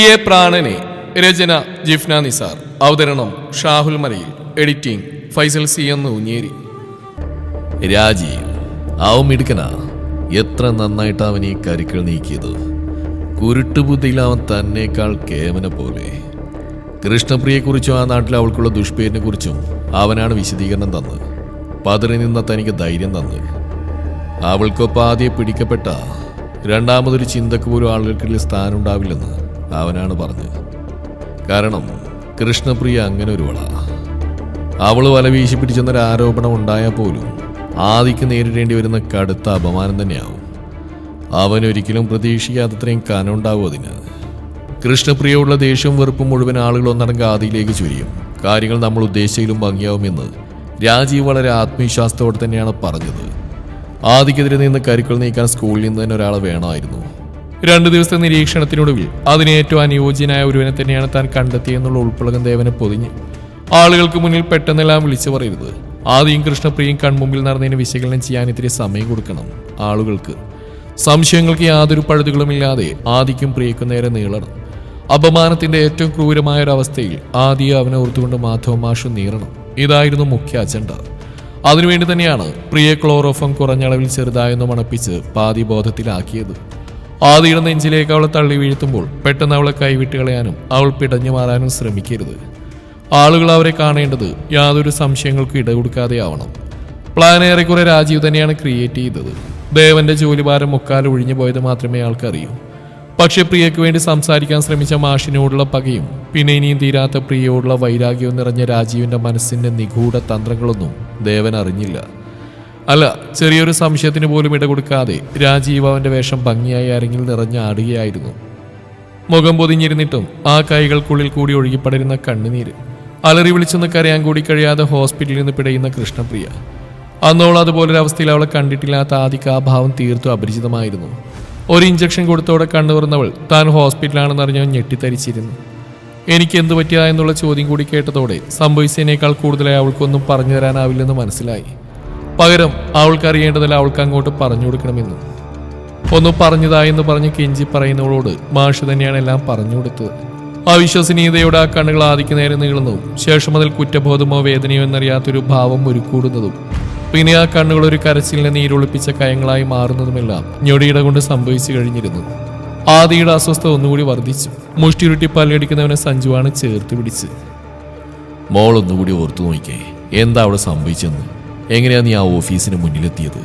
പ്രിയ പ്രാണനെ രചന ജിഫ്ന നിസാർ. അവതരണം ഷാഹുൽ മലയിൽ. എഡിറ്റിംഗ് ഫൈസൽ സി എന്ന് ഊഞ്ഞേരി രാജീവ് ആവും മിടുക്കനാ. എത്ര നന്നായിട്ട് അവൻ ഈ കരുക്കൾ നീക്കിയത്. കുരുട്ടുബുദ്ധിയിൽ അവൻ തന്നേക്കാൾ കേമന പോലെ. കൃഷ്ണപ്രിയെക്കുറിച്ചും ആ നാട്ടിലെ അവൾക്കുള്ള ദുഷ്പേരിനെ കുറിച്ചും അവനാണ് വിശദീകരണം തന്നത് പതിറി നിന്ന തനിക്ക് ധൈര്യം തന്ന്. അവൾക്കൊപ്പം ആദ്യം പിടിക്കപ്പെട്ട രണ്ടാമതൊരു ചിന്തക്ക് പോലും ആളുകൾക്കിടയിൽ സ്ഥാനം ഉണ്ടാവില്ലെന്ന് അവനാണ് പറഞ്ഞത്. കാരണം കൃഷ്ണപ്രിയ അങ്ങനെ ഒരുവളാ അവൾ വല വീശി പിടിച്ചെന്നൊരു ആരോപണം ഉണ്ടായാൽ പോലും ആദിക്ക് നേരിടേണ്ടി വരുന്ന കടുത്ത അപമാനം തന്നെയാവും. അവൻ ഒരിക്കലും പ്രതീക്ഷിക്കാത്തത്രയും കനമുണ്ടാവും അതിന്. കൃഷ്ണപ്രിയയുള്ള ദേഷ്യവും വെറുപ്പും മുഴുവൻ ആളുകൾ ഒന്നടങ്ക ആദിയിലേക്ക് ചുരിയും. കാര്യങ്ങൾ നമ്മൾ ഉദ്ദേശിച്ചതിലും ഭംഗിയാവുമെന്ന് രാജീവ് വളരെ ആത്മവിശ്വാസത്തോടെ തന്നെയാണ് പറഞ്ഞത്. ആദിക്കെതിരെ നിന്ന് കരുക്കൾ നീക്കാൻ സ്കൂളിൽ നിന്ന് തന്നെ ഒരാളെ വേണമായിരുന്നു. രണ്ടു ദിവസത്തെ നിരീക്ഷണത്തിനൊടുവിൽ അതിന് ഏറ്റവും അനുയോജ്യനായ ഒരുവനെ തന്നെയാണ് താൻ കണ്ടെത്തിയെന്നുള്ള ഉൾപ്പളകം ദേവനെ പൊതിഞ്ഞ്. ആളുകൾക്ക് മുന്നിൽ പെട്ടെന്നെല്ലാം വിളിച്ചു പറയരുത്. ആദ്യം കൃഷ്ണപ്രിയും കൺമുമ്പിൽ നടന്നതിന് വിശകലനം ചെയ്യാൻ ഇത്തിരി സമയം കൊടുക്കണം. ആളുകൾക്ക് സംശയങ്ങൾക്ക് യാതൊരു പഴുതുകളുമില്ലാതെ ആദിക്കും പ്രിയക്കും നേരെ നീളണം. അപമാനത്തിന്റെ ഏറ്റവും ക്രൂരമായ ഒരു അവസ്ഥയിൽ ആദ്യം അവനെ ഓർത്തുകൊണ്ട് മാധവ മാഷു നീറണം. ഇതായിരുന്നു മുഖ്യ അജണ്ട. അതിനുവേണ്ടി തന്നെയാണ് പ്രിയ ക്ലോറോഫം കുറഞ്ഞളവിൽ ചെറുതായെന്ന് മണപ്പിച്ച് പാതി ബോധത്തിലാക്കിയത് ആദിയുടെ നെഞ്ചിലേക്ക് അവളെ തള്ളി വീഴ്ത്തുമ്പോൾ പെട്ടെന്ന് അവളെ കൈവിട്ട് കളയാനും അവൾ പിടഞ്ഞു മാറാനും ശ്രമിക്കരുത്. ആളുകൾ അവരെ കാണേണ്ടത് യാതൊരു സംശയങ്ങൾക്കും ഇട കൊടുക്കാതെ ആവണം. പ്ലാൻ ഏറെക്കുറെ രാജീവ് തന്നെയാണ് ക്രിയേറ്റ് ചെയ്തത്. ദേവന്റെ ജോലിഭാരം മുക്കാൽ ഒഴിഞ്ഞു പോയത് മാത്രമേ ആൾക്കറിയൂ. പക്ഷെ പ്രിയയ്ക്ക് വേണ്ടി സംസാരിക്കാൻ ശ്രമിച്ച മാഷിനോടുള്ള പകയും പിന്നെ ഇനിയും തീരാത്ത പ്രിയയോടുള്ള വൈരാഗ്യവും നിറഞ്ഞ രാജീവിന്റെ മനസ്സിന്റെ നിഗൂഢ തന്ത്രങ്ങളൊന്നും ദേവൻ അറിഞ്ഞില്ല. അല്ല ചെറിയൊരു സംശയത്തിന് പോലും ഇട കൊടുക്കാതെ രാജീവ് അവന്റെ വേഷം ഭംഗിയായി അരങ്ങിൽ നിറഞ്ഞാടുകയായിരുന്നു മുഖം പൊതിഞ്ഞിരുന്നിട്ടും ആ കൈകൾക്കുള്ളിൽ കൂടി ഒഴുകിപ്പടരുന്ന കണ്ണുനീര് അലറി വിളിച്ചെന്ന് കരയാൻ കൂടി കഴിയാതെ ഹോസ്പിറ്റലിൽ നിന്ന് പിടയുന്ന കൃഷ്ണപ്രിയ. അന്നോൾ അതുപോലൊരു അവസ്ഥയിൽ അവളെ കണ്ടിട്ടില്ലാത്ത ആദിക്ക് ആ ഭാവം തീർത്തും അപരിചിതമായിരുന്നു. ഒരു ഇഞ്ചക്ഷൻ കൊടുത്തോടെ കണ്ണു തുറന്നവൾ താൻ ഹോസ്പിറ്റലാണെന്ന് അറിഞ്ഞവൻ ഞെട്ടിത്തരിച്ചിരുന്നു. എനിക്ക് എന്തു പറ്റിയതാ? എന്നുള്ള ചോദ്യം കൂടി കേട്ടതോടെ സംഭവിച്ചതിനേക്കാൾ കൂടുതലായി അവൾക്കൊന്നും പറഞ്ഞു തരാനാവില്ലെന്ന് മനസ്സിലായി. പകരം അവൾക്ക് അറിയേണ്ടതല്ല അവൾക്ക് അങ്ങോട്ട് പറഞ്ഞു കൊടുക്കണമെന്ന്. ഒന്ന് പറഞ്ഞതായെന്ന് പറഞ്ഞ് കെഞ്ചി പറയുന്നവളോട് മാഷ് തന്നെയാണ് എല്ലാം പറഞ്ഞു കൊടുത്തത്. അവിശ്വസനീയതയുടെ ആ കണ്ണുകൾ ആദിക്ക് നേരെ നീളുന്നതും ശേഷം അതിൽ കുറ്റബോധമോ വേദനയോ എന്നറിയാത്തൊരു ഭാവം ഒരുക്കൂടുന്നതും പിന്നെ ആ കണ്ണുകൾ ഒരു കരച്ചിലിനെ നീരൊളിപ്പിച്ച കയങ്ങളായി മാറുന്നതുമെല്ലാം ഞൊടിയിട കൊണ്ട് സംഭവിച്ചു കഴിഞ്ഞിരുന്നു. ആദിയുടെ അസ്വസ്ഥ ഒന്നുകൂടി വർദ്ധിച്ചു. മുഷ്ടിരുട്ടി പല്ലടിക്കുന്നവനെ സഞ്ജുവാണ് ചേർത്ത് പിടിച്ച്. മോളൊന്നുകൂടി ഓർത്തു നോക്കിയേ എന്താ അവിടെ സംഭവിച്ചെന്ന്? എങ്ങനെയാ നീ ആ ഓഫീസിന് മുന്നിലെത്തിയത്?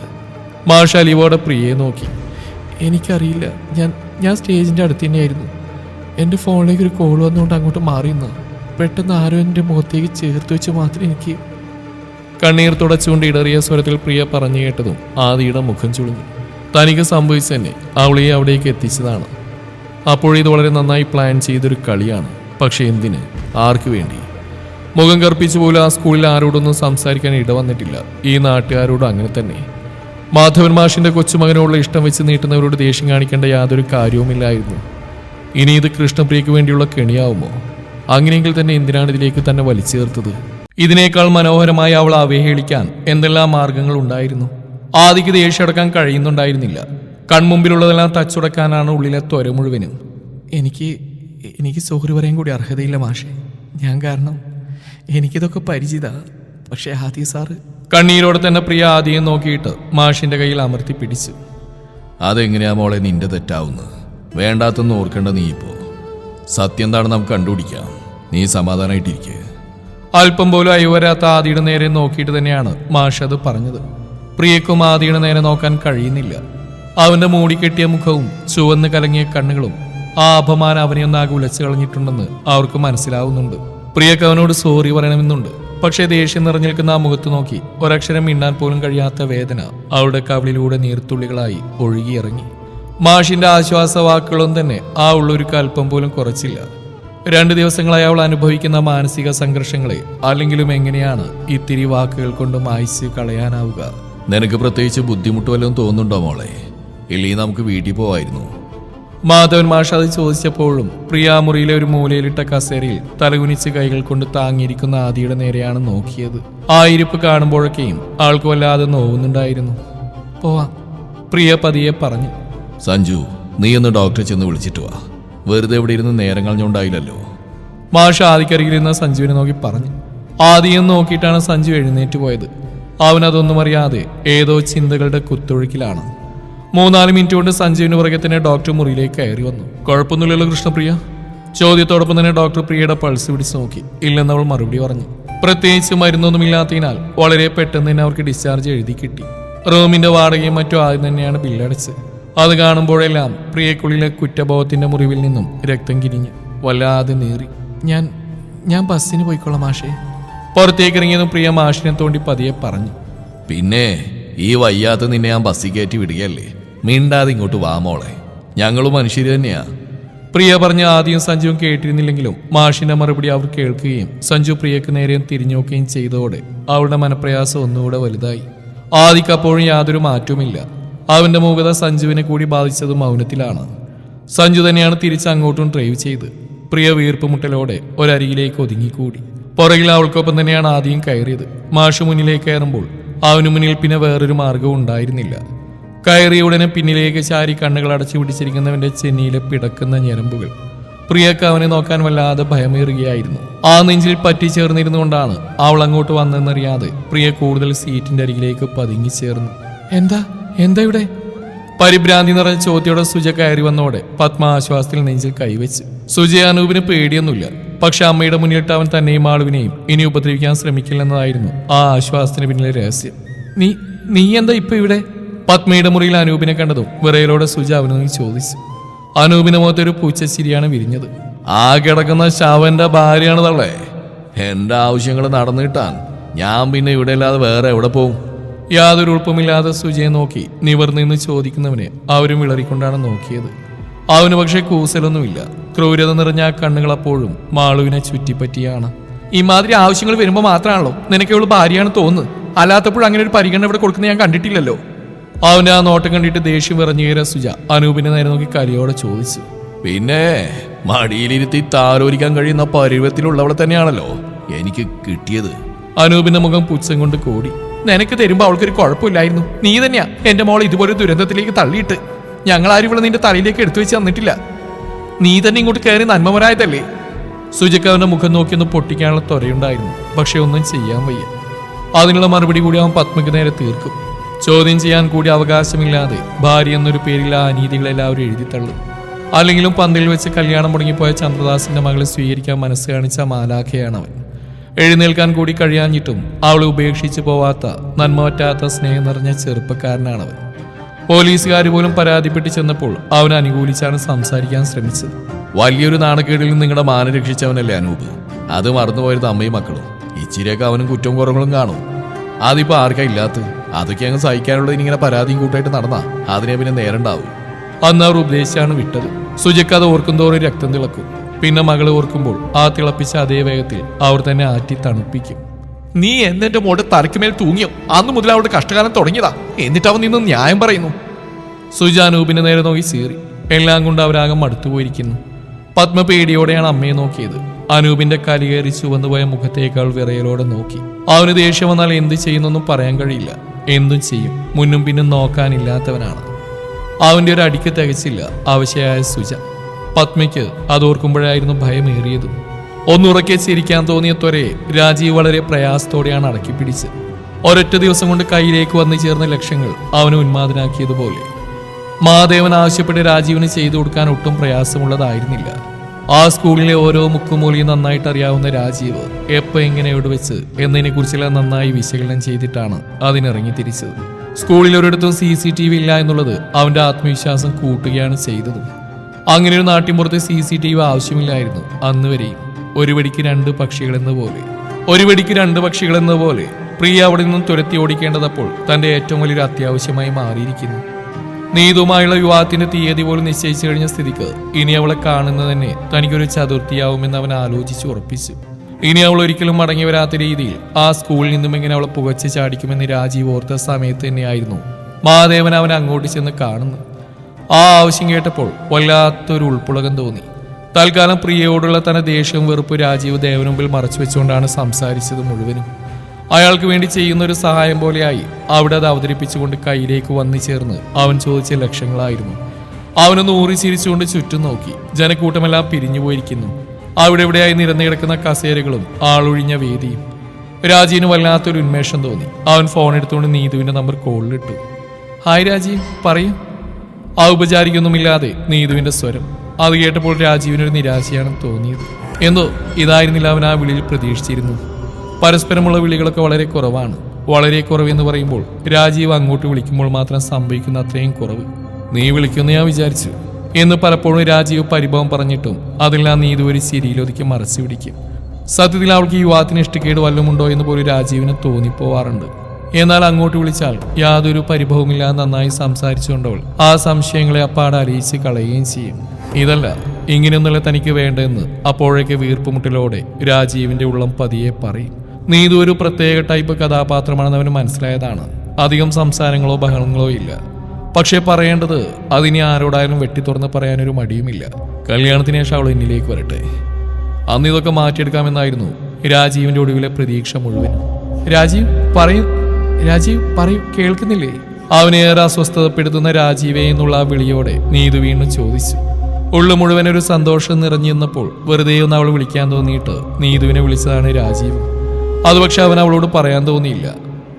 മാഷ അലിവോടെ പ്രിയയെ നോക്കി. എനിക്കറിയില്ല. ഞാൻ ഞാൻ സ്റ്റേജിന്റെ അടുത്ത് തന്നെയായിരുന്നു എന്റെ ഫോണിലേക്ക് ഒരു കോൾ വന്നുകൊണ്ട് അങ്ങോട്ട് മാറിയെന്ന്. പെട്ടെന്ന് ആരോ എന്റെ മുഖത്തേക്ക് ചേർത്ത് വെച്ച് മാത്രം എനിക്ക് കണ്ണീർ തുടച്ചുകൊണ്ട് ഇടറിയ സ്വരത്തിൽ പ്രിയ പറഞ്ഞു കേട്ടതും ആദിയുടെ മുഖം ചുളിഞ്ഞു. തനിക്ക് സംഭവിച്ചു തന്നെ അവളെ അവിടേക്ക് എത്തിച്ചതാണ്. അപ്പോഴിത് വളരെ നന്നായി പ്ലാൻ ചെയ്തൊരു കളിയാണ്. പക്ഷേ എന്തിന്? ആർക്ക് വേണ്ടി? മുഖം കറുപ്പിച്ചു പോലും ആ സ്കൂളിൽ ആരോടൊന്നും സംസാരിക്കാൻ ഇടവന്നിട്ടില്ല ഈ നാട്ടുകാരോട് അങ്ങനെ തന്നെ. മാധവൻ മാഷിന്റെ കൊച്ചുമകനോടുള്ള ഇഷ്ടം വെച്ച് നീട്ടുന്നവരോട് ദേഷ്യം കാണിക്കേണ്ട യാതൊരു കാര്യവുമില്ലായിരുന്നു. ഇനി ഇത് കൃഷ്ണപ്രിയക്ക് വേണ്ടിയുള്ള കെണിയാവുമോ? അങ്ങനെയെങ്കിൽ തന്നെ എന്തിനാണ് ഇതിലേക്ക് തന്നെ വലിച്ചു ഇതിനേക്കാൾ മനോഹരമായി അവൾ അവഹേളിക്കാൻ എന്തെല്ലാം മാർഗങ്ങൾ ഉണ്ടായിരുന്നു? ആദിക്ക് ദേഷ്യടക്കാൻ കഴിയുന്നുണ്ടായിരുന്നില്ല. കൺമുമ്പിലുള്ളതെല്ലാം തച്ചുടക്കാനാണ് ഉള്ളിലെ ത്വര മുഴുവനും. എനിക്ക് എനിക്ക് പറയാൻ കൂടി അർഹതയില്ല മാഷെ. ഞാൻ കാരണം എനിക്കിതൊക്കെ പരിചിത. പക്ഷേ ആദി സാറ് കണ്ണീരോടെ തന്നെ പ്രിയ ആദ്യം നോക്കിയിട്ട് മാഷിന്റെ കയ്യിൽ അമർത്തി പിടിച്ചു. അതെങ്ങനെയാ മോളെ നിന്റെ തെറ്റാവുന്നത്? വേണ്ടാത്തൊന്നും ഓർക്കേണ്ട നീ ഇപ്പോ. സത്യം എന്താണ് നമുക്ക് കണ്ടുപിടിക്കാം. നീ സമാധാനമായിട്ടിരിക്കുക അല്പം പോലും അയവരാത്ത ആദിയുടെ നേരെ നോക്കിയിട്ട് തന്നെയാണ് മാഷ് അത് പറഞ്ഞത്. പ്രിയക്കും ആദിയുടെ നേരെ നോക്കാൻ കഴിയുന്നില്ല. അവന്റെ മൂടിക്കെട്ടിയ മുഖവും ചുവന്ന് കലങ്ങിയ കണ്ണുകളും ആ അപമാനം അവനെ ഒന്നാകെ ഉലച്ചു കളഞ്ഞിട്ടുണ്ടെന്ന് അവർക്ക് മനസ്സിലാവുന്നുണ്ട്. പ്രിയക്ക് അവനോട് സോറി പറയണമെന്നുണ്ട്. പക്ഷേ ദേഷ്യം നിറഞ്ഞു നിൽക്കുന്ന ആ മുഖത്ത് നോക്കി ഒരക്ഷരം മിണ്ടാൻ പോലും കഴിയാത്ത വേദന അവളുടെ കവിളിലൂടെ നീർത്തുള്ളികളായി ഒഴുകിയിറങ്ങി. മാഷിന്റെ ആശ്വാസ വാക്കുകളൊന്നും തന്നെ ആ ഉള്ളൊരു അല്പം പോലും കുറച്ചില്ല. രണ്ട് ദിവസങ്ങളായി അവൾ അനുഭവിക്കുന്ന മാനസിക സംഘർഷങ്ങളെ അല്ലെങ്കിലും എങ്ങനെയാണ് ഇത്തിരി വാക്കുകൾ കൊണ്ട് മായ്ച്ച് കളയാനാവുക? നിനക്ക് പ്രത്യേകിച്ച് ബുദ്ധിമുട്ട് വല്ലതും തോന്നുന്നുണ്ടോ മോളെ? ഇല്ലെങ്കിൽ നമുക്ക് വീട്ടിൽ പോവായിരുന്നു. മാധവൻ മാഷാദി അത് ചോദിച്ചപ്പോഴും പ്രിയാമുറിയിലെ ഒരു മൂലയിലിട്ട കസേരയിൽ തലകുനിച്ച് കൈകൾ കൊണ്ട് താങ്ങിയിരിക്കുന്ന ആദിയുടെ നേരെയാണ് നോക്കിയത്. ആ ഇരിപ്പ് കാണുമ്പോഴൊക്കെയും ആൾക്ക് വല്ലാതെ നോവുന്നുണ്ടായിരുന്നു. പോവാം. പ്രിയ പതിയെ പറഞ്ഞു. സഞ്ജു നീ ഒന്ന് ഡോക്ടറെ ചെന്ന് വിളിച്ചിട്ട് വാ. വെറുതെ ഇവിടെ ഇരുന്ന് നേരം കളഞ്ഞുണ്ടായില്ലല്ലോ. മാഷ ആദിക്കരികിലിരുന്ന സഞ്ജുവിനെ നോക്കി പറഞ്ഞു. ആദിയും നോക്കിയിട്ടാണ് സഞ്ജു എഴുന്നേറ്റ് പോയത്. അവനതൊന്നും അറിയാതെ ഏതോ ചിന്തകളുടെ കുത്തൊഴുക്കിലാണ്. മൂന്നാൽ മിനിറ്റ് കൊണ്ട് സഞ്ജീവിന് പുറകെ തന്നെ ഡോക്ടർ മുറിയിലേക്ക് കയറി വന്നു. കുഴപ്പമൊന്നുമില്ലല്ലോ കൃഷ്ണപ്രിയ. ചോദ്യത്തോടൊപ്പം തന്നെ ഡോക്ടർ പ്രിയയുടെ പൾസ് പിടിച്ച് നോക്കി. ഇല്ലെന്ന് അവൾ മറുപടി പറഞ്ഞു. പ്രത്യേകിച്ച് മരുന്നൊന്നുമില്ലാത്തതിനാൽ വളരെ പെട്ടെന്ന് തന്നെ അവർക്ക് ഡിസ്ചാർജ് എഴുതി കിട്ടി. റൂമിന്റെ വാടകയും മറ്റും ആദ്യം തന്നെയാണ് ബില്ലടച്ചത് അത് കാണുമ്പോഴെല്ലാം പ്രിയക്കുള്ളിലെ കുറ്റബോധത്തിന്റെ മുറിവിൽ നിന്നും രക്തം കിരിഞ്ഞു വല്ലാതെ നീറി. ഞാൻ ഞാൻ ബസ്സിന് പോയിക്കോളാം മാഷേ. പുറത്തേക്ക് ഇറങ്ങിയതും പ്രിയ മാഷിനെ തോണ്ടി പതിയെ പറഞ്ഞു. പിന്നെ ഈ വയ്യാത്ത നിന്നെ ഞാൻ ബസ്സിൽ കയറ്റി വിടുകയല്ലേ? മിണ്ടാതെ ഇങ്ങോട്ട് വാമോളെ ഞങ്ങളും മനുഷ്യർ തന്നെയാ. പ്രിയ പറഞ്ഞ ആദ്യം സഞ്ജുവും കേട്ടിരുന്നില്ലെങ്കിലും മാഷിന്റെ മറുപടി അവർ കേൾക്കുകയും സഞ്ജു പ്രിയക്ക് നേരെയും തിരിഞ്ഞു നോക്കുകയും ചെയ്തതോടെ അവളുടെ മനപ്രയാസം ഒന്നുകൂടെ വലുതായി. ആദിക്ക് അപ്പോഴും യാതൊരു മാറ്റവുമില്ല. അവന്റെ മൂകത സഞ്ജുവിനെ കൂടി ബാധിച്ചത് മൗനത്തിലാണ്. സഞ്ജു തന്നെയാണ് തിരിച്ച് അങ്ങോട്ടും ഡ്രൈവ് ചെയ്ത്. പ്രിയ വീർപ്പുമുട്ടലോടെ ഒരരികിലേക്ക് ഒതുങ്ങിക്കൂടി. പുറകിൽ അവൾക്കൊപ്പം തന്നെയാണ് ആദ്യം കയറിയത്. മാഷ് മുന്നിലേക്ക് കയറുമ്പോൾ അവന് മുന്നിൽ പിന്നെ വേറൊരു മാർഗവും ഉണ്ടായിരുന്നില്ല. കയറിയ ഉടനെ പിന്നിലേക്ക് ചാരി കണ്ണുകൾ അടച്ചു പിടിച്ചിരിക്കുന്നവന്റെ ചെന്നിയിലെ പിടക്കുന്ന ഞരമ്പുകൾ. പ്രിയക്ക് അവനെ നോക്കാൻ വല്ലാതെ ഭയമേറുകയായിരുന്നു. ആ നെഞ്ചിൽ പറ്റിച്ചേർന്നിരുന്നുകൊണ്ടാണ് അവൾ അങ്ങോട്ട് വന്നെന്നറിയാതെ പ്രിയ കൂടുതൽ സീറ്റിന്റെ അരികിലേക്ക് പതുങ്ങി ചേർന്നു. എന്താ? എന്താ ഇവിടെ? പരിഭ്രാന്തി നിറഞ്ഞ ചോദ്യോടെ സുജ കയറി വന്നോടെ പത്മ ആശ്വാസത്തിൽ നെഞ്ചിൽ കൈവച്ച്. സുജയ അനൂപിന് പേടിയൊന്നുമില്ല. പക്ഷെ അമ്മയുടെ മുന്നിലിട്ട് അവൻ തന്നെയും ആളുവിനെയും ഇനി ഉപദ്രവിക്കാൻ ശ്രമിക്കില്ലെന്നതായിരുന്നു ആ ആശ്വാസത്തിന് പിന്നിലെ രഹസ്യം. നീ നീ എന്താ ഇപ്പൊ ഇവിടെ? പത്മയുടെ മുറിയിൽ അനൂപിനെ കണ്ടതും വിറയലോടെ സുജ അവനോട് ചോദിച്ചു. അനൂപിന്റെ ഒരു പൂച്ചച്ചിരിയാണ് വിരിഞ്ഞത്. ആ കിടക്കുന്ന ശവന്റെ ഭാര്യയാണ് തള്ളേ. എന്റെ ആവശ്യങ്ങൾ നടന്നു കിട്ടാൻ ഞാൻ പിന്നെ ഇവിടെ അല്ലാതെ വേറെ എവിടെ പോവും? യാതൊരു ഉൾപ്പമില്ലാതെ സുജയെ നോക്കി നിവർന്നിന്ന് ചോദിക്കുന്നവനെ അവരും വിളറിക്കൊണ്ടാണ് നോക്കിയത്. അവന് പക്ഷെ കൂസലൊന്നുമില്ല. ക്രൂരത നിറഞ്ഞ ആ കണ്ണുകൾ അപ്പോഴും മാളുവിനെ ചുറ്റിപ്പറ്റിയാണ്. ഇമാതിരി ആവശ്യങ്ങൾ വരുമ്പോൾ മാത്രമാണല്ലോ നിനക്കുള്ള ഭാര്യയാണ് തോന്നുന്നത്. അല്ലാത്തപ്പോൾ അങ്ങനെ ഒരു പരിഗണന ഇവിടെ കൊടുക്കുന്നത് ഞാൻ കണ്ടിട്ടില്ലല്ലോ. അവന്റെ ആ നോട്ടം കണ്ടിട്ട് ദേഷ്യം വിറഞ്ഞുകയറ സുജ അനൂപിനെ നേരെ നോക്കി കലിയോടെ ചോദിച്ചു. പിന്നെ മടിയിലിരുത്തി താലോലിക്കാൻ കഴിയുന്ന പരുവത്തിലുള്ളവളെ തന്നെയാണല്ലോ എനിക്ക് കിട്ടിയത്. അനൂപിന്റെ മുഖം പുച്ഛം കൊണ്ട് കൂടി. നിനക്ക് തരുമ്പോ അവൾക്കൊരു കുഴപ്പമില്ലായിരുന്നു. നീ തന്നെയാ എന്റെ മോൾ ഇതുപോലെ ദുരന്തത്തിലേക്ക് തള്ളിയിട്ട്. ഞങ്ങൾ ആരും ഇവിടെ നിന്റെ തലയിലേക്ക് എടുത്തു വെച്ച് തന്നിട്ടില്ല. നീ തന്നെ ഇങ്ങോട്ട് കയറി നന്മമരായതല്ലേ? സുജക്ക് അവന്റെ മുഖം നോക്കി ഒന്ന് പൊട്ടിക്കാനുള്ള ത്വരയുണ്ടായിരുന്നു. പക്ഷെ ഒന്നും ചെയ്യാൻ വയ്യ. അതിനുള്ള മറുപടി കൂടി അവൻ പത്മയ്ക്ക് നേരെ തീർക്കും. ചോദ്യം ചെയ്യാൻ കൂടി അവകാശമില്ലാതെ ഭാര്യ എന്നൊരു പേരിൽ ആ അനീതികളെല്ലാവരും എഴുതിത്തള്ളും അല്ലെങ്കിലും പന്തിൽ വെച്ച് കല്യാണം മുടങ്ങിപ്പോയ ചന്ദ്രദാസിന്റെ മകളെ സ്വീകരിക്കാൻ മനസ്സ് കാണിച്ച മാലാഖയാണ് അവൻ. എഴുന്നേൽക്കാൻ കൂടി കഴിയാഞ്ഞിട്ടും അവളെ ഉപേക്ഷിച്ചു പോവാത്ത നന്മ പറ്റാത്ത സ്നേഹം നിറഞ്ഞ ചെറുപ്പക്കാരനാണവൻ പോലീസുകാർ പോലും പരാതിപ്പെട്ട് ചെന്നപ്പോൾ അവൻ അനുകൂലിച്ചാണ് സംസാരിക്കാൻ ശ്രമിച്ചത്. വലിയൊരു നാണക്കേടിൽ നിന്ന് നിങ്ങളുടെ മാന രക്ഷിച്ചവനല്ലേ അനൂപ്? അത് മറന്നുപോയത് അമ്മയും മക്കളും. ഇച്ചിരിയൊക്കെ അവനും കുറ്റവും കുറവുകളും കാണും. അതിപ്പോ ആർക്കാ ഇല്ലാത്തത്? അതൊക്കെ അങ്ങ് സഹിക്കാനുള്ളത് ഇങ്ങനെ പരാതിയും കൂട്ടായിട്ട് നടന്നാ. അതിനെ പിന്നെ നേരണ്ടാവും. അന്ന് അവർ ഉപദേശിച്ചാണ് വിട്ടത്. സുജക്ക് അത് ഓർക്കും തോറും രക്തം തിളക്കും. പിന്നെ മകളെ ഓർക്കുമ്പോൾ ആ തിളപ്പിച്ച അതേ വേഗത്തിൽ അവർ തന്നെ ആറ്റി തണുപ്പിക്കും. നീ എന്നെ മോടെ തലയ്ക്കുമേൽ തൂങ്ങിയോ? അന്ന് മുതൽ അവളുടെ കഷ്ടകാലം തുടങ്ങിയതാ. എന്നിട്ട് അവൻ നിന്ന് ന്യായം പറയുന്നു. സുജ അനൂപിനെ നേരെ നോക്കി സീറി. എല്ലാം കൊണ്ട് അവരാകം മടുത്തുപോയിരിക്കുന്നു പത്മ പേടിയോടെയാണ് അമ്മയെ നോക്കിയത്. അനൂപിന്റെ കലികേറി ചുവന്നുപോയ മുഖത്തേക്കാൾ വിറയലോടെ നോക്കി. അവന് ദേഷ്യം വന്നാൽ എന്ത് ചെയ്യുന്നൊന്നും പറയാൻ കഴിയില്ല. എന്തും ചെയ്യും. മുന്നും പിന്നും നോക്കാനില്ലാത്തവനാണ്. അവന്റെ ഒരു അടിക്ക് തികച്ചില്ല. ആവശ്യമായ സുജ. പത്മയ്ക്ക് അതോർക്കുമ്പോഴായിരുന്നു ഭയമേറിയതും. ഒന്നുറക്കെ ചിരിക്കാൻ തോന്നിയ ത്വരയെ രാജീവ് വളരെ പ്രയാസത്തോടെയാണ് അടക്കി പിടിച്ചത് ഒരൊറ്റ ദിവസം കൊണ്ട് കയ്യിലേക്ക് വന്നു ചേർന്ന ലക്ഷ്യങ്ങൾ അവന് ഉന്മാദനാക്കിയതുപോലെ. മഹാദേവൻ ആവശ്യപ്പെട്ട് രാജീവിന് ചെയ്തു കൊടുക്കാൻ ഒട്ടും പ്രയാസമുള്ളതായിരുന്നില്ല. ആ സ്കൂളിലെ ഓരോ മുക്കുമൂലിയും നന്നായിട്ട് അറിയാവുന്ന രാജീവ് എപ്പോ എങ്ങനെ എവിടെ വെച്ച് എന്നതിനെ കുറിച്ചെല്ലാം നന്നായി വിശകലനം ചെയ്തിട്ടാണ് അതിനിറങ്ങി തിരിച്ചത്. സ്കൂളിൽ ഒരിടത്തും സി സി ടി വി ഇല്ല എന്നുള്ളത് അവന്റെ ആത്മവിശ്വാസം കൂട്ടുകയാണ് ചെയ്തത്. അങ്ങനെ ഒരു നാട്ടിൻപുറത്ത് സി സി ടി വി ആവശ്യമില്ലായിരുന്നു അന്ന് വരെയും. ഒരു വെടിക്ക് രണ്ട് പക്ഷികളെന്ന പോലെ. ഒരു വെടിക്ക് രണ്ട് പക്ഷികളെന്ന പോലെ പ്രിയ അവിടെ നിന്നും തുരത്തി ഓടിക്കേണ്ടതപ്പോൾ തന്റെ ഏറ്റവും വലിയൊരു അത്യാവശ്യമായി മാറിയിരിക്കുന്നു. നീതുമായുള്ള വിവാഹത്തിന്റെ തീയതി പോലും നിശ്ചയിച്ചു കഴിഞ്ഞ സ്ഥിതിക്ക് ഇനി അവളെ കാണുന്നത് തന്നെ തനിക്കൊരു ചതുർത്ഥിയാവുമെന്ന് അവൻ ആലോചിച്ച് ഉറപ്പിച്ചു. ഇനി അവൾ ഒരിക്കലും മടങ്ങി വരാത്ത രീതിയിൽ ആ സ്കൂളിൽ നിന്നും എങ്ങനെ അവളെ പുകച്ച് ചാടിക്കുമെന്ന് രാജീവ് ഓർത്ത സമയത്ത് തന്നെയായിരുന്നു മഹാദേവൻ അവൻ അങ്ങോട്ട് ചെന്ന് കാണുന്നു. ആ ആവശ്യം കേട്ടപ്പോൾ വല്ലാത്തൊരു ഉൾപ്പുളകം തോന്നി. തൽക്കാലം പ്രിയയോടുള്ള തന്റെ ദേഷ്യവും വെറുപ്പ് രാജീവ് ദേവന് മുമ്പിൽ മറച്ചു വെച്ചുകൊണ്ടാണ് സംസാരിച്ചത് മുഴുവനും. അയാൾക്ക് വേണ്ടി ചെയ്യുന്ന ഒരു സഹായം പോലെയായി അവിടെ അത് അവതരിപ്പിച്ചുകൊണ്ട് കയ്യിലേക്ക് വന്നു ചേർന്ന് അവൻ ചോദിച്ച ലക്ഷങ്ങളായിരുന്നു. അവനൊന്ന് ഊറി ചിരിച്ചുകൊണ്ട് ചുറ്റും നോക്കി. ജനക്കൂട്ടമെല്ലാം പിരിഞ്ഞു പോയിരിക്കുന്നു. അവിടെ ഇവിടെയായി നിരന്നു കിടക്കുന്ന കസേരകളും ആളൊഴിഞ്ഞ വേദിയും. രാജീവിന് വല്ലാത്തൊരു ഉന്മേഷം തോന്നി. അവൻ ഫോൺ എടുത്തുകൊണ്ട് നീതുവിന്റെ നമ്പർ കോളിലിട്ടു ഹായ് രാജീവ് പറയൂ. ഔപചാരികൊന്നുമില്ലാതെ നീതുവിന്റെ സ്വരം. അത് കേട്ടപ്പോൾ രാജീവിനൊരു നിരാശയാണ് തോന്നിയത്. എന്തോ ഇതായിരുന്നില്ല അവൻ ആ വിളിയിൽ പ്രതീക്ഷിച്ചിരുന്നു പരസ്പരമുള്ള വിളികളൊക്കെ വളരെ കുറവാണ്. വളരെ കുറവ് എന്ന് പറയുമ്പോൾ രാജീവ് അങ്ങോട്ട് വിളിക്കുമ്പോൾ മാത്രം സംഭവിക്കുന്ന അത്രയും കുറവ്. നീ വിളിക്കുമെന്ന് ഞാൻ വിചാരിച്ചു. എന്ന് പലപ്പോഴും രാജീവ് പരിഭവം പറഞ്ഞിട്ടും അതെല്ലാം നീ ഇതുവരെ ശരിയിലൊതുക്കി മറച്ചു പിടിക്കും. സത്യത്തിൽ അവൾക്ക് യുവാത്തിന് ഇഷ്ടക്കേട് വല്ലതുമുണ്ടോ എന്ന് പോലും രാജീവിന് തോന്നിപ്പോവാറുണ്ട്. എന്നാൽ അങ്ങോട്ട് വിളിച്ചാൽ യാതൊരു പരിഭവമില്ലാതെ നന്നായി സംസാരിച്ചുകൊണ്ടവൾ ആ സംശയങ്ങളെ അപ്പാടെ അറിയിച്ച് കളയുകയും ചെയ്യും. ഇതല്ല ഇങ്ങനെയൊന്നുള്ള തനിക്ക് വേണ്ടെന്ന് അപ്പോഴേക്ക് വീർപ്പുമുട്ടലോടെ രാജീവിന്റെ ഉള്ളം പതിയെ പറയും. നീതു ഒരു പ്രത്യേക ടൈപ്പ് കഥാപാത്രമാണെന്ന് അവന് മനസ്സിലായതാണ്. അധികം സംസാരങ്ങളോ ബഹളങ്ങളോ ഇല്ല. പക്ഷേ പറയേണ്ടത് അതിനി ആരോടായാലും വെട്ടി തുറന്ന് പറയാനൊരു മടിയുമില്ല. കല്യാണത്തിന് ശേഷം അവൾ എന്നിലേക്ക് വരട്ടെ. അന്ന് ഇതൊക്കെ മാറ്റിയെടുക്കാമെന്നായിരുന്നു രാജീവിന്റെ ഒടുവിലെ പ്രതീക്ഷ മുഴുവൻ രാജീവ് പറയൂ. രാജീവ് പറയൂ. കേൾക്കുന്നില്ലേ? അവനേറെ അസ്വസ്ഥതപ്പെടുത്തുന്ന രാജീവേ എന്നുള്ള ആ വിളിയോടെ നീതു വീണ്ടും ചോദിച്ചു. ഉള്ളു മുഴുവൻ ഒരു സന്തോഷം നിറഞ്ഞിരുന്നപ്പോൾ വെറുതെ ഒന്ന് അവൾ വിളിക്കാൻ തോന്നിയിട്ട് നീതുവിനെ വിളിച്ചതാണ് രാജീവ്. അത് അവൻ അവളോട് പറയാൻ തോന്നിയില്ല.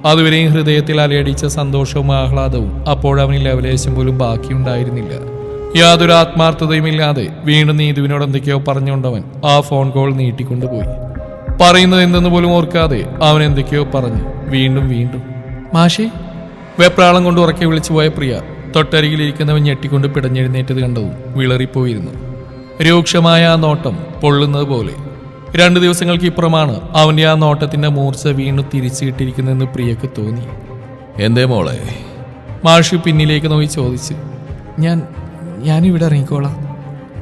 അതുവരെയും ഹൃദയത്തിൽ അലയടിച്ച സന്തോഷവും ആഹ്ലാദവും അപ്പോഴവനിൽ ലവലേശം പോലും ബാക്കിയുണ്ടായിരുന്നില്ല. യാതൊരു ആത്മാർത്ഥതയുമില്ലാതെ വീണ്ടും നീതുവിനോട് എന്തൊക്കെയോ പറഞ്ഞുകൊണ്ടവൻ ആ ഫോൺ കോൾ നീട്ടിക്കൊണ്ടുപോയി. പറയുന്നത് എന്തെന്ന് പോലും ഓർക്കാതെ അവൻ എന്തൊക്കെയോ പറഞ്ഞു. വീണ്ടും വീണ്ടും. മാഷെ വെപ്രാളം കൊണ്ട് ഉറക്കെ വിളിച്ചു പോയ പ്രിയ തൊട്ടരികിലിരിക്കുന്നവൻ ഞെട്ടിക്കൊണ്ട് പിടഞ്ഞെഴുന്നേറ്റത് കണ്ടതും വിളറിപ്പോയിരുന്നു. രൂക്ഷമായ ആ നോട്ടം പൊള്ളുന്നത് പോലെ രണ്ടു ദിവസങ്ങൾക്ക് ഇപ്പുറമാണ് അവന്റെ ആ നോട്ടത്തിന്റെ മൂർച്ച വീണ്ടും തിരിച്ചിട്ടിരിക്കുന്നതെന്ന് പ്രിയക്ക് തോന്നി. എന്തേ മോളെ? മാഷി പിന്നിലേക്ക് നോക്കി ചോദിച്ചു ഞാൻ ഞാനിവിടെ ഇറങ്ങിക്കോളാം.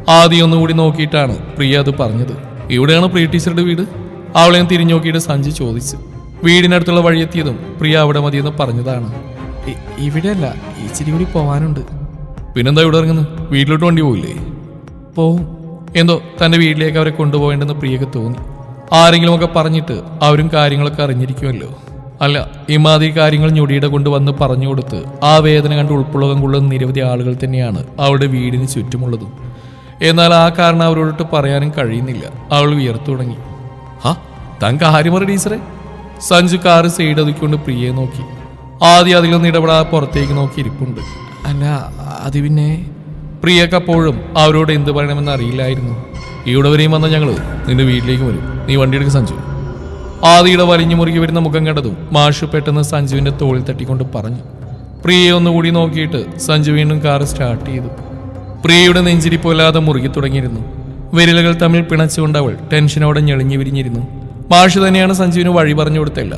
ആദ്യം ഒന്നുകൂടി നോക്കിയിട്ടാണ് പ്രിയ അത് പറഞ്ഞത്. ഇവിടെയാണ് പ്രിയ ടീച്ചറുടെ വീട്? അവളെ തിരിഞ്ഞു നോക്കിയിട്ട് സഞ്ജു ചോദിച്ചു വീടിനടുത്തുള്ള വഴിയെത്തിയതും പ്രിയ അവിടെ മതിയെന്ന് പറഞ്ഞതാണ്. ഇവിടെ അല്ല ഇച്ചിരി കൂടി പോവാനുണ്ട്. പിന്നെന്താ ഇവിടെ ഇറങ്ങുന്നു വീട്ടിലോട്ട് വണ്ടി പോയില്ലേ പോവും. എന്തോ തന്റെ വീട്ടിലേക്ക് അവരെ കൊണ്ടുപോകേണ്ടെന്ന് പ്രിയക്ക് തോന്നി. ആരെങ്കിലുമൊക്കെ പറഞ്ഞിട്ട് അവരും കാര്യങ്ങളൊക്കെ അറിഞ്ഞിരിക്കുമല്ലോ. അല്ല ഇമാതിരി കാര്യങ്ങൾ ഞൊടിയുടെ കൊണ്ട് വന്ന് പറഞ്ഞു കൊടുത്ത് ആ വേദന കണ്ട് ഉൾപ്പുളകം കൊള്ളുന്ന നിരവധി ആളുകൾ തന്നെയാണ് അവളുടെ വീടിന് ചുറ്റുമുള്ളതും. എന്നാൽ ആ കാരണം അവരോടൊട്ട് പറയാനും കഴിയുന്നില്ല. അവൾ വിയർത്തു തുടങ്ങി. ഹാ താൻ കാര്യം ടീച്ചറെ? സഞ്ജു കാറ് സൈഡ് ഒതുക്കിക്കൊണ്ട് പ്രിയയെ നോക്കി. ആദ്യം അതിലൊന്നും ഇടപെടാതെ പുറത്തേക്ക് നോക്കി ഇരിപ്പുണ്ട്. അല്ല അത് പിന്നെ പ്രിയക്ക് അപ്പോഴും അവരോട് എന്ത് പറയണമെന്ന് അറിയില്ലായിരുന്നു. ഇവിടെ വരെയും വന്ന ഞങ്ങൾ നിന്റെ വീട്ടിലേക്ക് വരും. നീ വണ്ടി സഞ്ജു. ആദിയുടെ വലിഞ്ഞു മുറുകി വരുന്ന മുഖം കണ്ടതും മാഷു പെട്ടെന്ന് സഞ്ജുവിന്റെ തോളിൽ തട്ടിക്കൊണ്ട് പറഞ്ഞു. പ്രിയയെ ഒന്നുകൂടി നോക്കിയിട്ട് സഞ്ജു വീണ്ടും കാർ സ്റ്റാർട്ട് ചെയ്തു. പ്രിയയുടെ നെഞ്ചിരിപ്പോല്ലാതെ മുറുകി തുടങ്ങിയിരുന്നു. വിരലുകൾ തമ്മിൽ പിണച്ചുകൊണ്ട് അവൾ ടെൻഷനോടെ ഞെളിഞ്ഞു വിരിഞ്ഞിരുന്നു. മാഷു തന്നെയാണ് സഞ്ജുവിന് വഴി പറഞ്ഞു കൊടുത്തല്ല.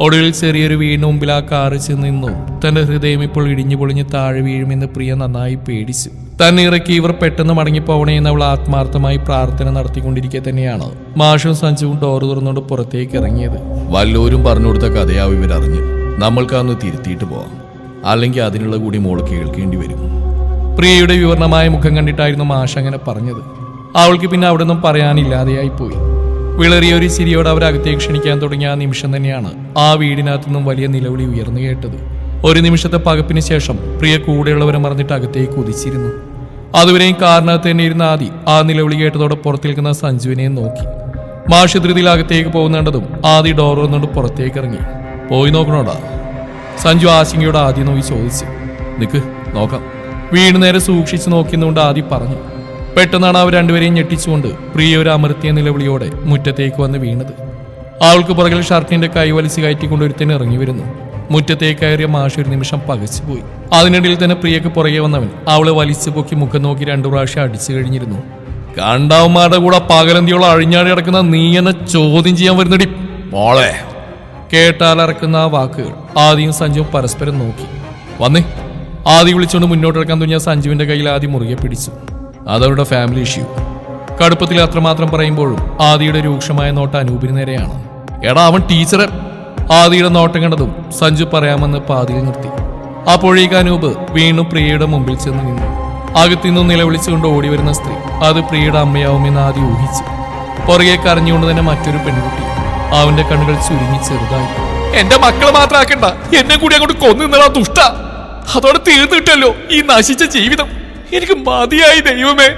ഒടുവിൽ ചെറിയൊരു വീടിന് മുമ്പിൽ ആ കാറ് ചെന്ന് നിന്നു. തന്റെ ഹൃദയം ഇപ്പോൾ ഇടിഞ്ഞു പൊളിഞ്ഞ് താഴെ വീഴുമെന്ന് പ്രിയ നന്നായി പേടിച്ചു. തന്നെ ഇറക്കി ഇവർ പെട്ടെന്ന് മടങ്ങിപ്പോവണേ എന്ന് അവൾ ആത്മാർത്ഥമായി പ്രാർത്ഥന നടത്തിക്കൊണ്ടിരിക്കെ തന്നെയാണ്. മാഷും സഞ്ജുവും ഡോർ തുറന്നുകൊണ്ട് പുറത്തേക്ക് ഇറങ്ങിയത്. വല്ലോരും പറഞ്ഞു കൊടുത്ത കഥയാവും ഇവരറിഞ്ഞ്. നമ്മൾക്ക് അന്ന് തിരുത്തിയിട്ട് പോവാം. അല്ലെങ്കിൽ അതിനുള്ള കൂടി മോൾ കേൾക്കേണ്ടി വരും. പ്രിയയുടെ വിവരണമായ മുഖം കണ്ടിട്ടായിരുന്നു മാഷ് അങ്ങനെ പറഞ്ഞത്. അവൾക്ക് പിന്നെ അവിടെ നിന്നും പറയാനില്ലാതെയായി പോയി. വിളറിയ ഒരു ചിരിയോടെ അവർ അകത്തേക്ക് ക്ഷണിക്കാൻ തുടങ്ങിയ ആ നിമിഷം തന്നെയാണ് ആ വീടിനകത്തു നിന്നും വലിയ നിലവിളി ഉയർന്നു കേട്ടത്. ഒരു നിമിഷത്തെ പകപ്പിന് ശേഷം പ്രിയ കൂടെയുള്ളവരെ മറന്നിട്ട് അകത്തേക്ക് കുതിച്ചിരുന്നു. അതുവരെയും കാറിനകത്ത് തന്നെ ഇരുന്ന ആദി ആ നിലവിളി കേട്ടതോടെ പുറത്തേക്കുന്ന സഞ്ജുവിനെ നോക്കി. മാഷ് ധൃതിയിൽ അകത്തേക്ക് ആദി ഡോർ വന്നുകൊണ്ട് പുറത്തേക്ക് ഇറങ്ങി പോയി നോക്കണോടാ? സഞ്ജു ആശങ്കയോട് ആദ്യം നോക്കി ചോദിച്ചു. നിക്ക് നോക്കാം. വീണ് നേരെ സൂക്ഷിച്ചു നോക്കിയെന്നുകൊണ്ട് ആദി പറഞ്ഞു. പെട്ടെന്നാണ് അവർ രണ്ടുപേരെയും ഞെട്ടിച്ചുകൊണ്ട് പ്രിയ ഒരു അമർത്തിയ നിലവിളിയോടെ മുറ്റത്തേക്ക് വന്ന് വീണത്. അവൾക്ക് പുറകിൽ ഷർട്ടിന്റെ കൈ വലിച്ച് കയറ്റിക്കൊണ്ട് ഒരുത്തന്നെ ഇറങ്ങി വരുന്നു. മുറ്റത്തേക്ക് കയറിയ മാഷ് ഒരു നിമിഷം പകച്ചുപോയി അതിനിടയിൽ തന്നെ പ്രിയക്ക് പുറകെ വന്നവൻ അവളെ വലിച്ചു പൊക്കി മുഖം നോക്കി രണ്ടു പ്രാവശ്യം അടിച്ചു കഴിഞ്ഞിരുന്നു. കണ്ടവന്മാരുടെ കൂടെ പകലന്തിയോളം അഴിഞ്ഞാടി കിടക്കുന്ന നീ എന്നെ ചോദ്യം ചെയ്യാൻ വരുന്നടി മോളെ. കേട്ടാലറക്കുന്ന ആ വാക്കുകൾ ആദ്യം സഞ്ജു പരസ്പരം നോക്കി. വന്നേ. ആദ്യം വിളിച്ചുകൊണ്ട് മുന്നോട്ട് ഇറക്കാൻ തുനിയ സഞ്ജുവിന്റെ കയ്യിൽ ആദ്യം മുറുകെ പിടിച്ചു. അതവരുടെ ഫാമിലി ഇഷ്യൂ കടുപ്പത്തിൽ അത്രമാത്രം പറയുമ്പോഴും ആദിയുടെ രൂക്ഷമായ നോട്ട് അനൂപിന് നേരെയാണ്. എടാ അവൻ ടീച്ചറെ ആദിയുടെ നോട്ടം കണ്ടതും സഞ്ജു പറയാമെന്ന് പാതിയിൽ നിർത്തി. അപ്പോഴേക്ക് അനൂപ് വീണ്ടും പ്രിയയുടെ മുമ്പിൽ ചെന്ന് നിന്നു. അകത്തുനിന്നും നിലവിളിച്ചുകൊണ്ട് ഓടി വരുന്ന സ്ത്രീ അത് പ്രിയയുടെ അമ്മയാവുമെന്ന് ആദ്യം ഊഹിച്ചു. പുറകെ കരഞ്ഞുകൊണ്ട് തന്നെ മറ്റൊരു പെൺകുട്ടി അവന്റെ കണ്ണുകൾ ചുരുങ്ങി ചെറുതായി. എന്റെ മക്കളെ മാത്രമാക്കണ്ട എന്നെ കൂടി അങ്ങോട്ട് കൊന്നു നിന്നാ ദുഷ്ട. അതോടെ തീർന്നിട്ടല്ലോ ഈ നശിച്ച ജീവിതം. എനിക്ക് മതിയായി ദൈവമേ.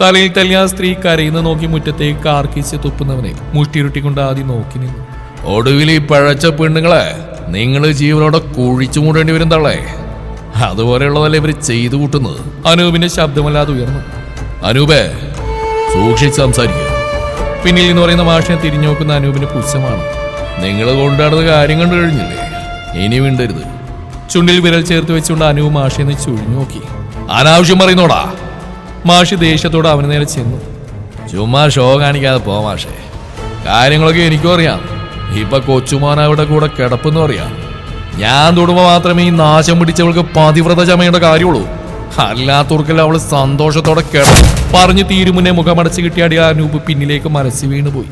തലയിൽ തല്ലി സ്ത്രീ കരയുന്ന നോക്കി മുറ്റത്തേക്ക് കാർക്കിച്ച് തുപ്പുന്നവനെ മുഷ്ടിരുട്ടിക്കൊണ്ട് ആദ്യം നോക്കി നിന്നു. ഒടുവിൽ ഈ പഴച്ച പെണ്ണുങ്ങളെ നിങ്ങൾ ജീവനോടെ കുഴിച്ചു മൂടേണ്ടി വരും തള്ളേ. അതുപോലെയുള്ളതല്ലേ ഇവർ ചെയ്തു കൂട്ടുന്നത്? അനൂപിന്റെ ശബ്ദമല്ലാതെ ഉയർന്നു. അനൂപേ സൂക്ഷിച്ച് സംസാരിക്കുക പിന്നിൽ എന്ന് പറയുന്ന മാഷിനെ തിരിഞ്ഞു നോക്കുന്ന അനൂപിന് പുച്ഛമാണ്. നിങ്ങൾ കൊണ്ടാടുന്ന കാര്യം കണ്ടു കഴിഞ്ഞില്ലേ? ഇനി വീണ്ടരുത് ചുണ്ടിൽ വിരൽ ചേർത്ത് വെച്ചുകൊണ്ട് അനൂപ് മാഷിനെ ചുഴിഞ്ഞു നോക്കി. അനാവശ്യം പറയുന്നോടാ. മാഷി ദേഷ്യത്തോടെ അവന് നേരെ ചെന്നു. ചുമ്മാ ഷോ കാണിക്കാതെ പോ മാഷേ. കാര്യങ്ങളൊക്കെ എനിക്കും അറിയാം. ഇപ്പൊ കൊച്ചുമാനാവിടെ കൂടെ കിടപ്പെന്ന് പറയാ ഞാൻ തൊടുമ്പോ മാത്രമേ ഈ നാശം പിടിച്ചവൾക്ക് പതിവ്രത ചമയേണ്ട കാര്യമുള്ളൂ. അല്ലാത്തവർക്കെല്ലാം അവൾ സന്തോഷത്തോടെ കിടന്നു പറഞ്ഞു തീരുമുന്നേ മുഖമടച്ച് കിട്ടിയാടിയ അനൂപ് പിന്നിലേക്ക് മനസ്സ് വീണുപോയി.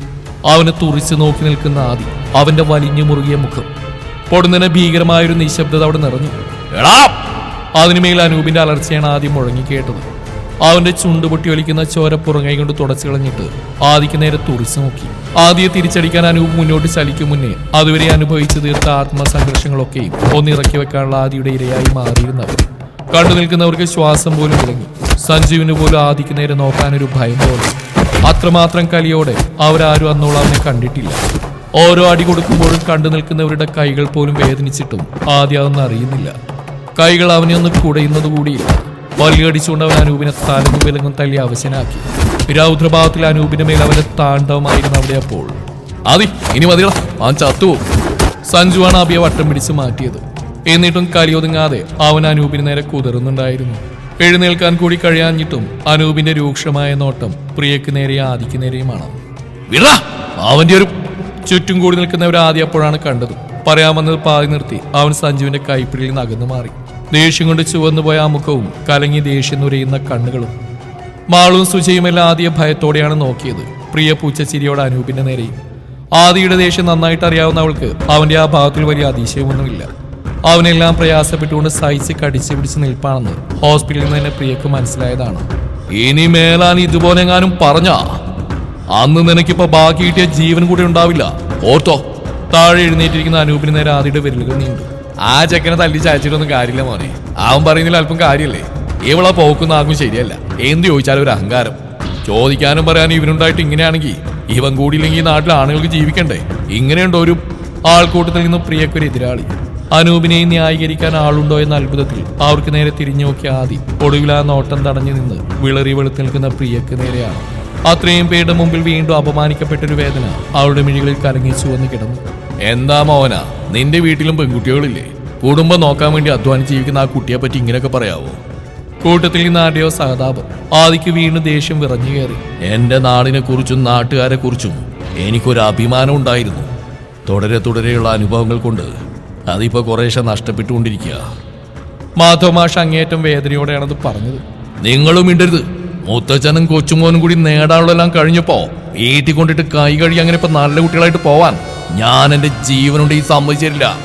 അവനെ തുറിച്ചു നോക്കി നിൽക്കുന്ന ആദി അവന്റെ വലിഞ്ഞു മുറുകിയ മുഖം. പൊടുന്നനെ ഭീകരമായൊരു നിശബ്ദത അവിടെ നിറഞ്ഞു. എടാ! അതിനുമേൽ അനൂപിന്റെ അലർച്ചയാണ് ആദ്യം മുഴങ്ങി കേട്ടത്. അവന്റെ ചുണ്ട് പൊട്ടി ഒലിക്കുന്ന ചോര പുറങ്ങൈ കൊണ്ട് തുടച്ചു കളഞ്ഞിട്ട് ആദിക്ക് നേരെ തുറിച്ചു നോക്കി. ആദിയെ തിരിച്ചടിക്കാൻ അനൂപ് മുന്നോട്ട് ചലിക്കും മുന്നേ അതുവരെ അനുഭവിച്ചു തീർത്ത ആത്മസംഘർഷങ്ങളൊക്കെയും ഒന്നിറക്കി വെക്കാനുള്ള ആദിയുടെ ഇരയായി മാറിയിരുന്നവർ. കണ്ടു നിൽക്കുന്നവർക്ക് ശ്വാസം പോലും തുടങ്ങി സഞ്ജീവിന് പോലും ആദിക്ക് നേരെ നോക്കാനൊരു ഭയം തോന്നി. അത്രമാത്രം കലിയോടെ അവരാരും അന്നോളം അവനെ കണ്ടിട്ടില്ല. ഓരോ അടി കൊടുക്കുമ്പോഴും കണ്ടു നിൽക്കുന്നവരുടെ കൈകൾ പോലും വേദനിച്ചിട്ടും ആദ്യം അതൊന്നും അറിയുന്നില്ല. കൈകൾ അവനെ ഒന്ന് കുടയുന്നത് കൂടിയില്ല വലിയടിച്ചുകൊണ്ട് അവൻ അനൂപിനെ തലങ്ങും വിലങ്ങും തള്ളി അവശനാക്കി. പിരാവുദ്രഭാവത്തിൽ അനൂപിന്റെ മേൽ അവന്റെ താണ്ഡവമായിരുന്നു അവിടെ അപ്പോൾ. ആദി ഇനി മതിയടാ ആ ചത്തുപോകും സഞ്ജുവാണ് അബിയെ വട്ടം പിടിച്ച് മാറ്റിയത്. എന്നിട്ടും കലിയൊതുങ്ങാതെ അവൻ അനൂപിന് നേരെ കുതിർന്നുണ്ടായിരുന്നു. എഴുന്നേൽക്കാൻ കൂടി കഴിയാഞ്ഞിട്ടും അനൂപിന്റെ രൂക്ഷമായ നോട്ടം പ്രിയക്ക് നേരെ ആദിക്ക് നേരെയുമാണ്. വിടാ അവന്റെ ഒരു ചുറ്റും കൂടി നിൽക്കുന്നവർ അപ്പോഴാണ് കണ്ടത്. പറയാമെന്നത് പാതി നിർത്തി അവൻ സഞ്ജുവിന്റെ കൈപ്പിടിയിൽ നിന്ന് അകന്നു മാറി. ദേഷ്യം കൊണ്ട് ചുവന്നുപോയ ആ മുഖവും കലങ്ങി ദേഷ്യം നുരയുന്ന കണ്ണുകളും. മാളും സുജയുമെല്ലാം ആദ്യ ഭയത്തോടെയാണ് നോക്കിയത്. പ്രിയ പൂച്ച ചിരിയോടെ അനൂപിന്റെ നേരെയും ആദിയുടെ ദേഷ്യം നന്നായിട്ട് അറിയാവുന്ന അവൾക്ക് അവന്റെ ആ ഭാഗത്തിൽ വലിയ അതിശയമൊന്നുമില്ല. അവനെല്ലാം പ്രയാസപ്പെട്ടുകൊണ്ട് സഹിച്ച് കടിച്ചു പിടിച്ച് നിൽപ്പാണെന്ന് ഹോസ്പിറ്റലിൽ നിന്ന് തന്നെ പ്രിയക്ക് മനസ്സിലായതാണ്. ഇനി മേലാൻ ഇതുപോലെ എങ്ങാനും പറഞ്ഞാ? അന്ന് നിനക്കിപ്പോ ബാക്കി കിട്ടിയ ജീവൻ കൂടെ ഉണ്ടാവില്ല. ഓർത്തോ? താഴെ എഴുന്നേറ്റിരിക്കുന്ന അനൂപിന് നേരെ ആദിയുടെ വിരലുകൾ നീണ്ടു. ആ ചെക്കനെ തല്ലി ചായച്ചിട്ടൊന്നും കാര്യമില്ല മോനെ. അവൻ പറയുന്നതിൽ അല്പം കാര്യല്ലേ? ഇവളെ പോക്കുന്ന ആർക്കും ശരിയല്ല. എന്ത് ചോദിച്ചാലും ഒരു അഹങ്കാരം. ചോദിക്കാനും പറയാനും ഇവനുണ്ടായിട്ട് ഇങ്ങനെയാണെങ്കിൽ ഇവൻ കൂടിയില്ലെങ്കിൽ ഈ നാട്ടിൽ ആണുങ്ങൾക്ക് ജീവിക്കണ്ടേ? ഇങ്ങനെയുണ്ടോ ഒരു ആൾക്കൂട്ടത്തിൽ നിന്നും പ്രിയക്കൊരു എതിരാളി? അനൂപിനെയും ന്യായീകരിക്കാൻ ആളുണ്ടോ എന്ന അത്ഭുതത്തിൽ അവർക്ക് നേരെ തിരിഞ്ഞു നോക്കി ആദി ഒടുവിൽ ആ നോട്ടം തടഞ്ഞു നിന്ന് വിളറി വെളുത്തു നിൽക്കുന്ന പ്രിയക്ക് നേരെയാണ്. അത്രയും പേരുടെ മുമ്പിൽ വീണ്ടും അപമാനിക്കപ്പെട്ടൊരു വേദന അവളുടെ മിഴികളിൽ കലങ്ങിച്ചു വന്ന് കിടന്നു. എന്താ മോന നിന്റെ വീട്ടിലും പെൺകുട്ടികളില്ലേ? കുടുംബം നോക്കാൻ വേണ്ടി അധ്വാനിച്ച് ജീവിക്കുന്ന ആ കുട്ടിയെ പറ്റി ഇങ്ങനെയൊക്കെ പറയാവോ? കൂട്ടത്തിൽ നിന്ന് ആരുടെയോ സഹതാപം ആദിക്ക് വീണ് ദേഷ്യം വിറഞ്ഞു കയറി. എന്റെ നാടിനെ കുറിച്ചും നാട്ടുകാരെ കുറിച്ചും എനിക്കൊരു അഭിമാനം ഉണ്ടായിരുന്നു. തുടരെ തുടരെയുള്ള അനുഭവങ്ങൾ കൊണ്ട് അതിപ്പോ കുറേശ്ശെ നഷ്ടപ്പെട്ടുകൊണ്ടിരിക്കുക. മാധവമാഷ അങ്ങേറ്റം വേദനയോടെയാണത് പറഞ്ഞത്. നിങ്ങളും ഇണ്ടരുത് മുത്തച്ഛനും കൊച്ചുമോനും കൂടി നേടാനുള്ളതെല്ലാം കഴിഞ്ഞപ്പോ വീട്ടിൽ കൊണ്ടിട്ട് കൈ കഴുകി അങ്ങനെ ഇപ്പൊ നല്ല കുട്ടികളായിട്ട് പോവാൻ ഞാൻ എന്റെ ജീവനോട് ഈ സമ്മതിച്ചില്ല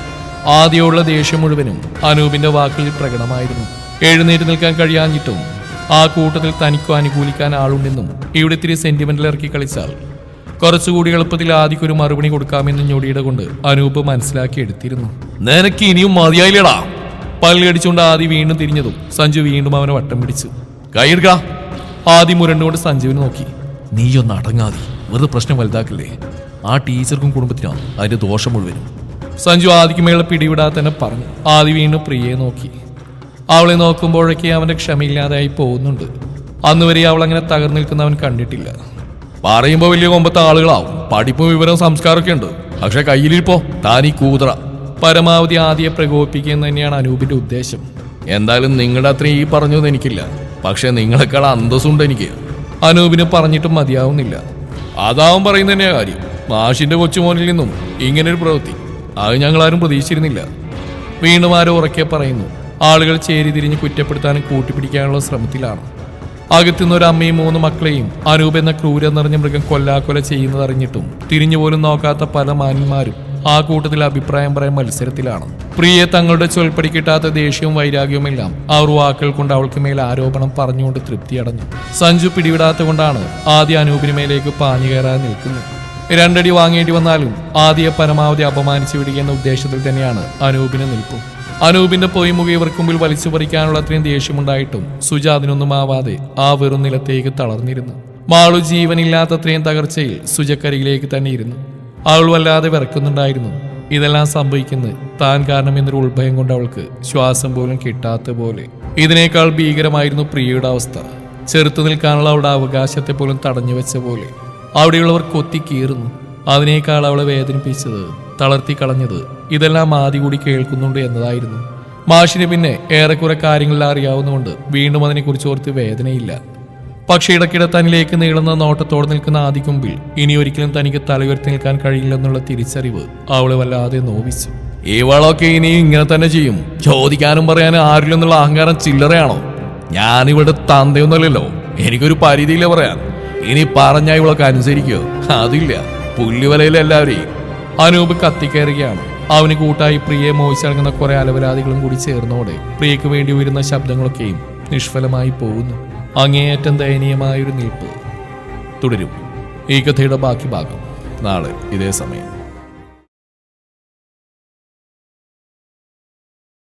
ആദ്യമുള്ള ദേഷ്യം മുഴുവനും അനൂപിന്റെ വാക്കുകളിൽ പ്രകടമായിരുന്നു. എഴുന്നേറ്റ് നിൽക്കാൻ കഴിയാഞ്ഞിട്ടും ആ കൂട്ടത്തിൽ തനിക്കോ അനുകൂലിക്കാൻ ആളുണ്ടെന്നും ഇവിടെ ഇത്തിരി സെന്റിമെന്റൽ ഇറക്കി കളിച്ചാൽ കുറച്ചുകൂടി എളുപ്പത്തിൽ ആദിക്കൊരു മറുപടി കൊടുക്കാമെന്ന് ഞൊടിയുടെ കൊണ്ട് അനൂപ് മനസ്സിലാക്കി എടുത്തിരുന്നു. നിനക്ക് ഇനിയും മതിയായില്ലടാ. പല്ലടിച്ചുകൊണ്ട് ആദി വീണ്ടും തിരിഞ്ഞതും സഞ്ജു വീണ്ടും അവനെ വട്ടം പിടിച്ചു. കൈയെടുക്ക. ആദി മുരണ്ടുകൊണ്ട് സഞ്ജുവിനെ നോക്കി. നീയൊന്ന് അടങ്ങാതി വെറുതെ പ്രശ്നം വലുതാക്കല്ലേ? ആ ടീച്ചർക്കും കുടുംബത്തിനാണ് അതിന്റെ ദോഷം മുഴുവനും. സഞ്ജു ആദിക്ക് മേളെ പിടിവിടാതെ തന്നെ പറഞ്ഞു. ആദി വീണ്ടും പ്രിയയെ നോക്കി. അവളെ നോക്കുമ്പോഴൊക്കെ അവന്റെ ക്ഷമയില്ലാതായി പോകുന്നുണ്ട്. അന്ന് വരെ അവൾ അങ്ങനെ തകർന്നു നിൽക്കുന്ന അവൻ കണ്ടിട്ടില്ല. പറയുമ്പോ വലിയ കൊമ്പത്തെ ആളുകളാവും. പഠിപ്പും വിവരവും സംസ്കാരമൊക്കെ ഉണ്ട്. പക്ഷെ കയ്യിലിരിപ്പോ താനീ കൂതറ. പരമാവധി ആദിയെ പ്രകോപിപ്പിക്കുക തന്നെയാണ് അനൂപിന്റെ ഉദ്ദേശം. എന്തായാലും നിങ്ങളുടെ അത്രയും ഈ പറഞ്ഞു എനിക്കില്ല. പക്ഷെ നിങ്ങളെക്കാൾ അന്തസ്സുണ്ട് എനിക്ക്. അനൂപിന് പറഞ്ഞിട്ടും മതിയാവുന്നില്ല. അതാവും പറയുന്ന തന്നെയാ കാര്യം. മാഷിന്റെ കൊച്ചുമോനിൽ നിന്നും ഇങ്ങനൊരു പ്രവൃത്തി. അത് ഞങ്ങൾ ഞങ്ങളാരും പ്രതീക്ഷിച്ചിരുന്നില്ല. വീണ്ടും ആരോ ഉറക്കെ പറയുന്നു ആളുകൾ ചേരി തിരിഞ്ഞ് കുറ്റപ്പെടുത്താനും കൂട്ടിപ്പിടിക്കാനുള്ള ശ്രമത്തിലാണ്. അകത്തുനിന്ന് ഒരു അമ്മയും മൂന്ന് മക്കളെയും അനൂപ് എന്ന ക്രൂര നിറഞ്ഞ മൃഗം കൊല്ലാക്കൊല ചെയ്യുന്നതറിഞ്ഞിട്ടും തിരിഞ്ഞുപോലും നോക്കാത്ത പല മാന്യന്മാരും ആ കൂട്ടത്തിൽ അഭിപ്രായം പറയാൻ മത്സരത്തിലാണ്. പ്രിയെ തങ്ങളുടെ ചൊൽപ്പടി കിട്ടാത്ത ദേഷ്യവും വൈരാഗ്യവുമെല്ലാം അവർ വാക്കുകൾ കൊണ്ട് അവൾക്ക് മേൽ ആരോപണം പറഞ്ഞുകൊണ്ട് തൃപ്തിയടഞ്ഞു. സഞ്ജു പിടിവിടാത്ത കൊണ്ടാണ് ആദ്യ അനൂപിന് മേലേക്ക് പാഞ്ഞു കയറാൻ നിൽക്കുന്നത്. രണ്ടടി വാങ്ങേണ്ടി വന്നാലും ആദ്യ പരമാവധി അപമാനിച്ചു വിടുക എന്ന ഉദ്ദേശത്തിൽ തന്നെയാണ് അനൂപിനെ നിൽപ്പും. അനൂപിന്റെ പൊയ്മുഖ ഇവർക്ക് മുമ്പിൽ വലിച്ചു പറിക്കാനുള്ള അത്രയും ദേഷ്യമുണ്ടായിട്ടും സുജ അതിനൊന്നും ആവാതെ ആ വെറും നിലത്തേക്ക് തളർന്നിരുന്നു. മാളു ജീവനില്ലാത്തത്രയും തകർച്ചയിൽ സുജക്കരികിലേക്ക് തന്നെ ഇരുന്നു. അവൾ വല്ലാതെ വിറക്കുന്നുണ്ടായിരുന്നു. ഇതെല്ലാം സംഭവിക്കുന്നത് താൻ കാരണം എന്നൊരു ഉത്ഭയം കൊണ്ട് അവൾക്ക് ശ്വാസം പോലും കിട്ടാത്ത പോലെ. ഇതിനേക്കാൾ ഭീകരമായിരുന്നു പ്രിയയുടെ അവസ്ഥ. ചെറുത്തു നിൽക്കാനുള്ള അവളുടെ അവകാശത്തെ പോലും തടഞ്ഞു വെച്ച പോലെ. അവിടെയുള്ളവർ കൊത്തി കീറുന്നു അതിനേക്കാൾ അവളെ വേദനിപ്പിച്ചത് തളർത്തി കളഞ്ഞത് ഇതെല്ലാം ആദ്യ കൂടി കേൾക്കുന്നുണ്ട് എന്നതായിരുന്നു. മാഷിന് പിന്നെ ഏറെക്കുറെ കാര്യങ്ങളിൽ അറിയാവുന്നതുകൊണ്ട് വീണ്ടും അതിനെക്കുറിച്ച് ഓർത്ത് വേദനയില്ല. പക്ഷേ ഇടയ്ക്കിടെ തന്നിലേക്ക് നീളുന്ന നോട്ടത്തോടെ നിൽക്കുന്ന ആദിക്കുമ്പിൽ ഇനി ഒരിക്കലും തനിക്ക് തലയുയർത്തി നിൽക്കാൻ കഴിയില്ലെന്നുള്ള തിരിച്ചറിവ് അവളെ വല്ലാതെ നോവിച്ചു. ഇവളൊക്കെ ഇനി ഇങ്ങനെ തന്നെ ചെയ്യും. ചോദിക്കാനും പറയാനും ആരില്ലെന്നുള്ള അഹങ്കാരം ചില്ലറയാണോ? ഞാനിവിടെ തന്തയൊന്നുമല്ലല്ലോ. എനിക്കൊരു പരിധിയില്ല പറയാൻ. ഇനി പറഞ്ഞ ഇവളൊക്കെ അനുസരിക്കോ അതില്ല. പുല്ലുവലയിലെ എല്ലാവരെയും. അനൂപ് കത്തിക്കയറുകയാണ് അവന് കൂട്ടായി പ്രിയെ മോഹിച്ചിറങ്ങുന്ന കുറെ അലവരാതികളും കൂടി ചേർന്നോടെ പ്രിയക്ക് വേണ്ടി ഉയരുന്ന ശബ്ദങ്ങളൊക്കെയും നിഷ്ഫലമായി പോകുന്നു. അങ്ങേയറ്റം ദയനീയമായൊരു നിൽപ്പ്. തുടരും. ഈ കഥയുടെ ബാക്കി ഭാഗം. നാളെ ഇതേ സമയം.